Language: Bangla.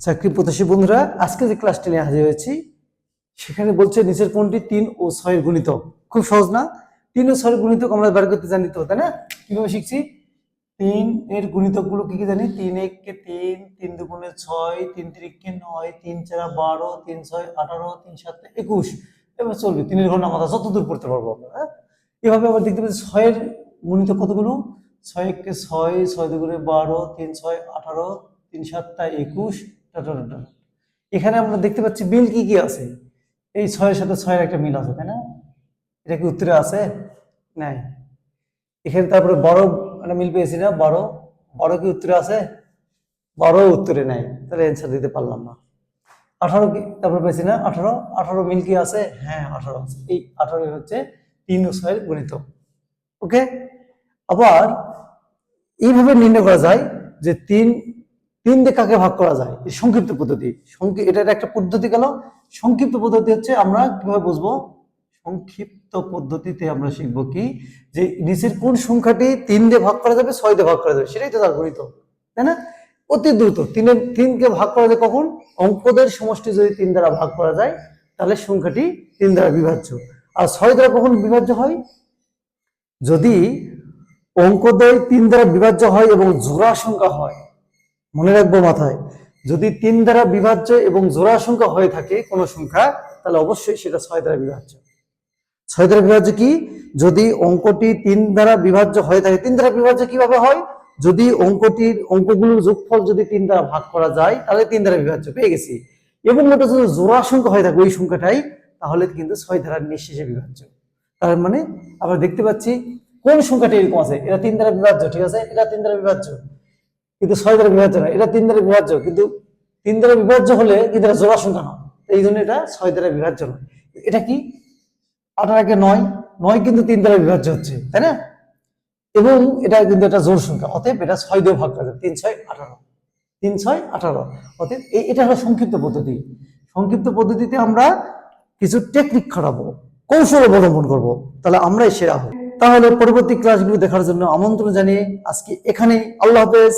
চাকরি প্রত্যাশী বন্ধুরা, আজকে যে ক্লাসটি নিয়ে হাজির হয়েছি, সেখানে বলছে নিচের কোনটি তিন ও ছয়ের গুণিতক। খুব সহজ না? তিন ও ছয়ের গুণিতক আমরা বার করতে জানি তো, তাই না? কীভাবে শিখছি? তিন এর গুণিতকগুলো কি কি জানি? তিন এককে তিন তিন দুগুণে ছয়, তিন তিরিককে নয়, তিন চারা বারো, তিন ছয় আঠারো, তিন সাত একুশ। এবার চলবে, তিনের ঘণ্টা মাথা যত দূর পড়তে পারব আমরা হ্যাঁ? এভাবে আবার দেখতে পাচ্ছি ছয়ের গুণিতক কতগুলো? ছয় এককে ছয় ছয় দুগুণে বারো, তিন ছয় আঠারো, তিন সাতটা একুশ। এখানে আমরা দেখতে পাচ্ছি মিল কি কি আছে? এই ছয়ের সাথে ছয়ের একটা মিল আছে, তাই না? এটা কি উত্তরে আছে? নাই। এখানে তারপরে বড় একটা মিল পেয়েছি না? বড়। বড় কি উত্তরে আছে? বড় উত্তরে নাই। তাহলে অ্যান্সার দিতে পারলাম না। আঠারো কি? তারপরে পেয়েছি না? আঠারো। আঠারো মিল কি আছে? হ্যাঁ আঠারো আছে। এই আঠারো হচ্ছে তিন ও ছয়ের গণিত। ওকে আবার এইভাবে নির্ণয় করা যায় যে তিন তিন দিয়ে কাকে ভাগ করা যায়? সংক্ষিপ্ত পদ্ধতি। এটা একটা পদ্ধতি গেল। সংক্ষিপ্ত পদ্ধতি হচ্ছে আমরা কীভাবে বুঝব? সংক্ষিপ্ত পদ্ধতিতে আমরা শিখব কি? যে নিচের কোন সংখ্যাটি তিন দিয়ে ভাগ করা যাবে ছয় দিয়ে ভাগ করা যাবে, সেটাই তো তার গণিত, তাই না? অতি দ্রুত তিনের তিনকে ভাগ করা যায় কখন? অঙ্কদের সমষ্টি যদি তিন দ্বারা ভাগ করা যায়, তাহলে সংখ্যাটি তিন দ্বারা বিভাজ্য। আর ছয় দ্বারা কখন বিভাজ্য হয়? যদি অঙ্কদ্বয় তিন দ্বারা বিভাজ্য হয় এবং জোড়া সংখ্যা হয় মনে রাখব মাথায়, যদি তিন দ্বারা বিভাজ্য এবং জোড়া সংখ্যা হয়ে থাকে কোনো সংখ্যা, তাহলে অবশ্যই সেটা ছয় দ্বারা বিভাজ্য। ছয় দ্বারা বিভাজ্য কি? যদি অঙ্কটি তিন দ্বারা বিভাজ্য হয়ে থাকে, তিন দ্বারা বিভাজ্য কীভাবে হয়? যদি অঙ্কটির অঙ্কগুলোর যোগফল যদি তিন দ্বারা ভাগ করা যায়, তাহলে তিন দ্বারা বিভাজ্য, পেয়ে গেছি। এবং ওটা যদি জোড়া সংখ্যা হয়ে থাকে, ওই সংখ্যাটাই, তাহলে কিন্তু ছয় দ্বারা নিঃশেষে বিভাজ্য। তার মানে আমরা দেখতে পাচ্ছি কোন সংখ্যাটি এরকম আছে, এটা তিন দ্বারা বিভাজ্য, ঠিক আছে? এটা তিন দ্বারা বিভাজ্য। কিন্তু ছয় দ্বারা বিভাজ্য না এটা তিন দ্বারা বিভাজ্য, কিন্তু তিন দ্বারা বিভাজ্য হলে কিন্তু এটা জোড়া সংখ্যা নয়। এই জন্য এটা ছয় দ্বারা বিভাজ্য নয়। এটা কি? আঠারোকে নয় নয় কিন্তু তিন দ্বারা বিভাজ্য হচ্ছে, তাই না? এবং এটা কিন্তু একটা জোর সংখ্যা, অতএব এটা ছয় দিয়ে ভাগ করা তিন, ছয়, আঠারো। তিন, ছয়, আঠারো, অতএব এটা হলো সংক্ষিপ্ত পদ্ধতি। সংক্ষিপ্ত পদ্ধতিতে আমরা কিছু টেকনিক খাটাবো, কৌশল অবলম্বন করব, তাহলে আমরাই সেরা হব। তাহলে পরবর্তী ক্লাসগুলো দেখার জন্য আমন্ত্রণ জানিয়ে আজকে এখানে আল্লাহ হাফেজ।